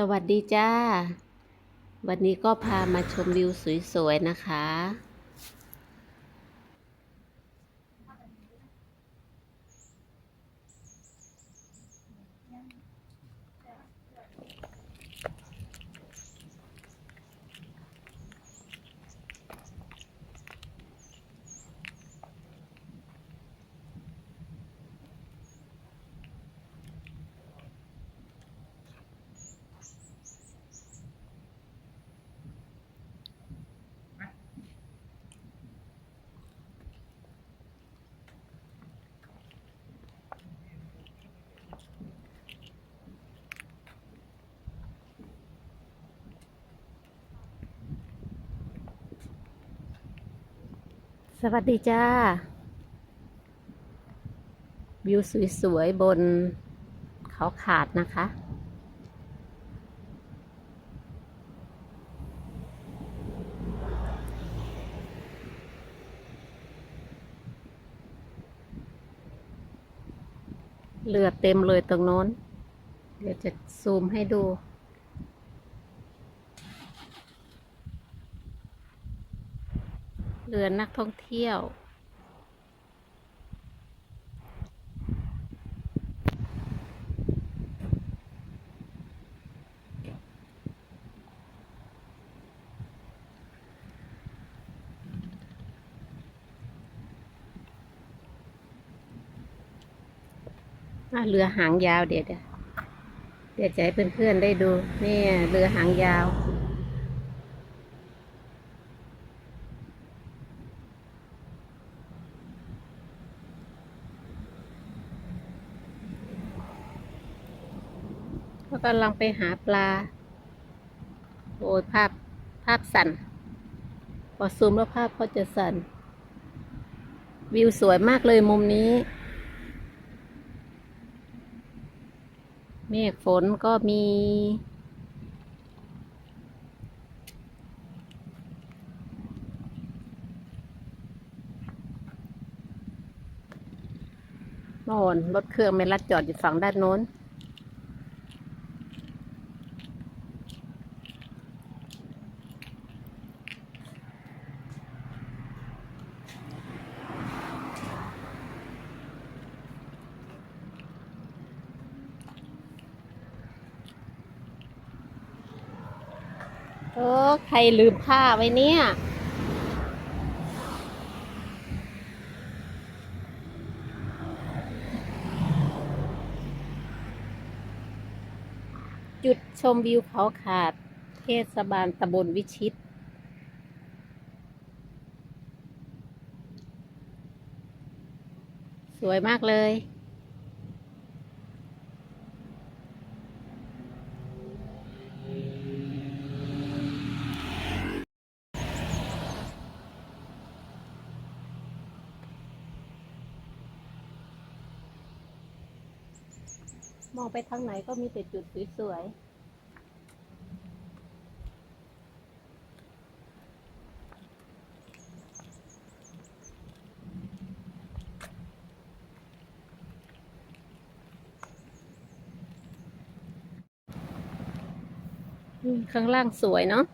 สวัสดีจ้า วันนี้ก็พามาชมวิวสวยๆนะคะ สวัสดีจ้า วิวสวยๆ บนเขาขาดนะคะเรือเต็มเลยตรงโน้น เดี๋ยวจะซูมให้ดู เรือนักท่องเที่ยวอะเรือหางยาวเดี๋ยวเดี๋ยวเดี๋ยวจะให้เพื่อนๆได้ดูนี่เรือหางยาว ก็กำลังไปหาปลา โอ้ยภาพภาพสั่นพอซูมแล้วภาพก็จะสั่น วิวสวยมากเลยมุมนี้ เมฆฝนก็มี โน่นรถเครื่องไม่ลัดจอดอยู่ฝั่งด้านโน้น โอ้ใครลืมผ้าไว้เนี่ย จุดชมวิวเขาขาด เทศบาลตำบลวิชิตสวยมากเลย มองไปทางไหนก็มีแต่จุดสวยๆข้างล่างสวยเนาะ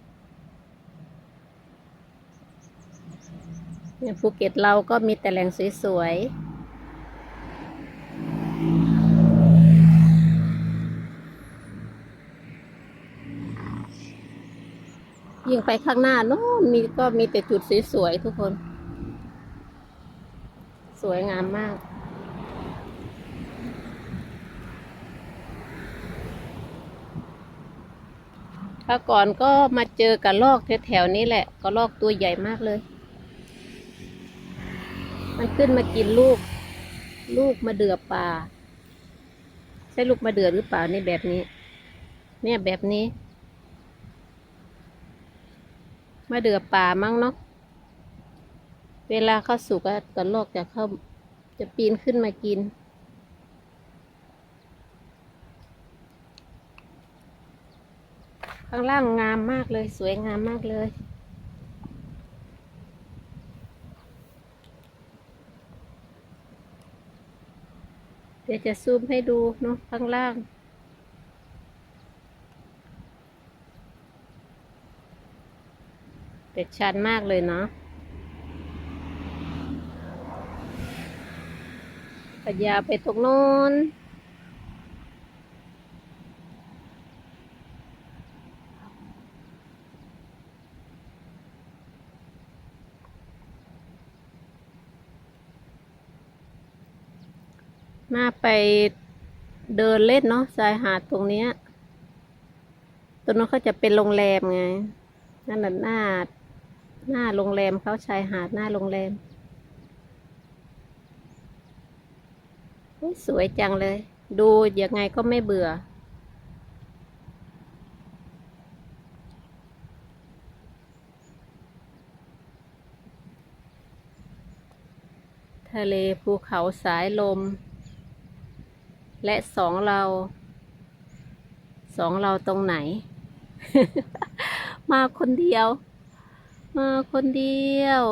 เนี่ยภูเก็ตเราก็มีแต่แหล่งสวยๆ ยิ่งไปข้างหน้าโน้นมีก็มีแต่จุดสวยๆทุกคน สวยงามมากคราก่อนก็มาเจอกับลอกแถวๆนี้แหละก็ลอกตัวใหญ่มากเลย มันขึ้นมากินลูก ลูกมาเดือป่า ใช่ลูกมาเดือหรือเปล่านี่แบบนี้ เนี่ยแบบนี้ มาเดือป่ามั้งเนาะ เวลาเข้าสุกก็ลอกจะเข้าจะปีนขึ้นมากิน ข้างล่างงามมากเลย สวยงามมากเลยเดี๋ยวจะซูมให้ดูเนาะข้างล่าง แต่ชันมากเลยเนาะปัญญาไปตรงโน้นน่าไปเดินเล่นเนาะชายหาดตรงเนี้ยตรงนั้นเขาจะเป็นโรงแรมไงนั่นน่ะหน้า หน้าโรงแรมเขาชายหาดหน้าโรงแรมสวยจังเลย ดูยังไงก็ไม่เบื่อ ทะเลภูเขาสายลม และสองเรา สองเราตรงไหน มาคนเดียว มาคนเดียว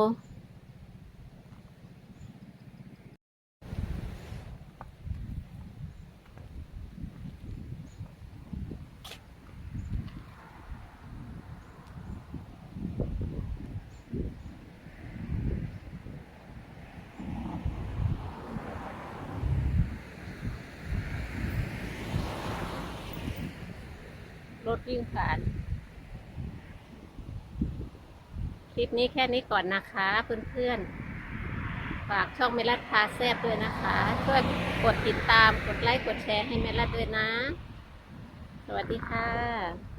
รถวิ่งผ่าน ค ลิปนี้แค่นี้ก่อนนะคะเพื่อนๆ ฝากช่องเมลัดพาแซบด้วยนะคะ ช่วยกดติดตาม กดไลค์ กดแชร์ให้เมลัดด้วยนะ สวัสดีค่ะ